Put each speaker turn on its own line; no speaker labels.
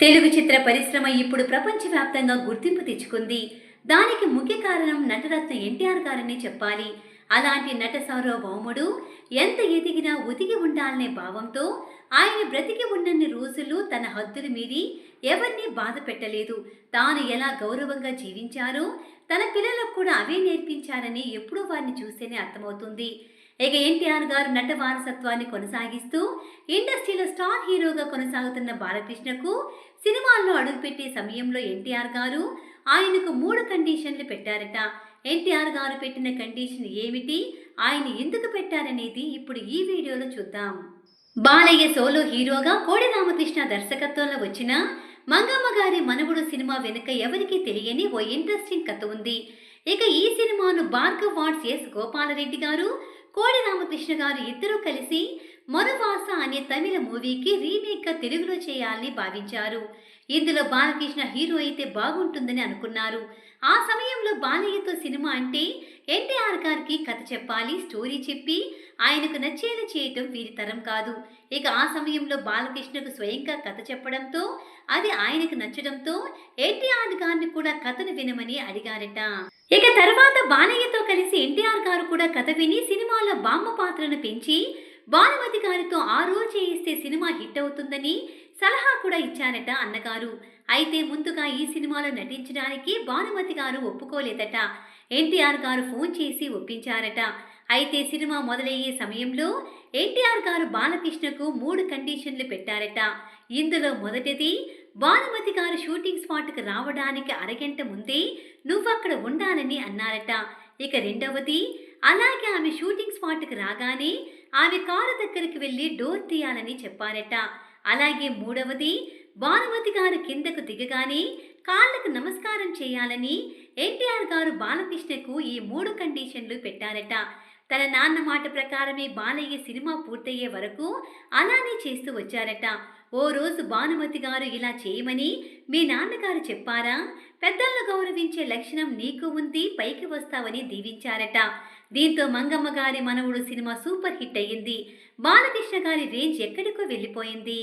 తెలుగు చిత్ర పరిశ్రమ ఇప్పుడు ప్రపంచవ్యాప్తంగా గుర్తింపు తెచ్చుకుంది. దానికి ముఖ్య కారణం నటరత్న ఎన్టీఆర్ గారని చెప్పాలి. అలాంటి నట సార్వభౌముడు ఎంత ఎదిగినా ఉతికి ఉండాలనే భావంతో ఆయన బ్రతికి ఉన్నన్ని రోజులు తన హద్దులు మీరి ఎవరిని బాధ పెట్టలేదు. తాను ఎలా గౌరవంగా జీవించారో తన పిల్లలకు కూడా అవే నేర్పించారని ఎప్పుడూ వారిని చూస్తేనే అర్థమవుతుంది. ఇక ఎన్టీఆర్ గారు నట వారసత్వాన్ని కొనసాగిస్తూ ఇండస్ట్రీలో స్టార్ హీరోగా కొనసాగుతున్న బాలకృష్ణకు సినిమాల్లో అడుగుపెట్టే సమయంలో ఎన్టీఆర్ గారు ఆయనకు మూడు కండిషన్లు పెట్టారట. ఎన్టీఆర్ గారు పెట్టిన కండిషన్ ఏమిటి? ఆయన ఎందుకు పెట్టారనేది ఇప్పుడు ఈ వీడియోలో చూద్దాం. బాలయ్య సోలో హీరోగా కోడి రామకృష్ణ దర్శకత్వంలో వచ్చిన మంగమ్మ గారి మనవుడు సినిమా వెనుక ఎవరికీ తెలియని ఓ ఇంట్రెస్టింగ్ కథ ఉంది. ఇక ఈ సినిమాను భార్గవ్ వాట్స్ ఎస్ గోపాలరెడ్డి గారు కోడి రామకృష్ణ గారు ఇద్దరూ కలిసి అనే తమిళ మూవీకి రీమేక్గా తెలుగులో చేయాలని భావించారు. ఇందులో బాలకృష్ణ హీరో అయితే బాగుంటుందని అనుకున్నారు. ఆ సమయంలో బాలయ్యతో సినిమా అంటే ఎన్టీఆర్ గారికి కథ చెప్పాలి స్టోరీ చెప్పి ఆయనకు నచ్చేలా చేయటం వీరి తరం కాదు. ఇక ఆ సమయంలో బాలకృష్ణకు స్వయంగా కథ చెప్పడంతో అది ఆయనకు నచ్చడంతో ఎన్టీఆర్ గారిని కూడా కథను వినమని అడిగారట. ఇక తర్వాత బాలయ్యతో కలిసి ఎన్టీఆర్ గారు కూడా కథ విని సినిమాలో బామ్మ పాత్రను పెంచి భానుమతి గారితో ఆ రోజు ఇస్తే సినిమా హిట్ అవుతుందని సలహా కూడా ఇచ్చారట అన్నగారు. అయితే ముందుగా ఈ సినిమాలో నటించడానికి భానుమతి గారు ఒప్పుకోలేదట. ఎన్టీఆర్ గారు ఫోన్ చేసి ఒప్పించారట. అయితే సినిమా మొదలయ్యే సమయంలో ఎన్టీఆర్ గారు బాలకృష్ణకు మూడు కండిషన్లు పెట్టారట. ఇందులో మొదటిది భానుమతి గారు షూటింగ్ స్పాట్కి రావడానికి అరగంట ముందే నువ్వక్కడ ఉండాలని అన్నారట. ఇక రెండవది అలాగే ఆమె షూటింగ్ స్పాట్కి రాగానే ఆమె కారు దగ్గరికి వెళ్ళి డోర్ తీయాలని చెప్పారట. అలాగే మూడవది భానుమతి గారు కిందకు దిగగానే కాళ్ళకు నమస్కారం చేయాలని ఎన్టీఆర్ గారు బాలకృష్ణకు ఈ మూడు కండిషన్లు పెట్టారట. తన నాన్న మాట ప్రకారమే బాలయ్య సినిమా పూర్తయ్యే వరకు అలానే చేస్తూ వచ్చారట. ఓ రోజు భానుమతి గారు ఇలా చేయమని మీ నాన్నగారు చెప్పారా? పెద్దలను గౌరవించే లక్షణం నీకు ఉంది పైకి వస్తావని దీవించారట. దీంతో మంగమ్మ గారి మనవుడు సినిమా సూపర్ హిట్ అయ్యింది. బాలకృష్ణ గారి రేంజ్ ఎక్కడికో వెళ్ళిపోయింది.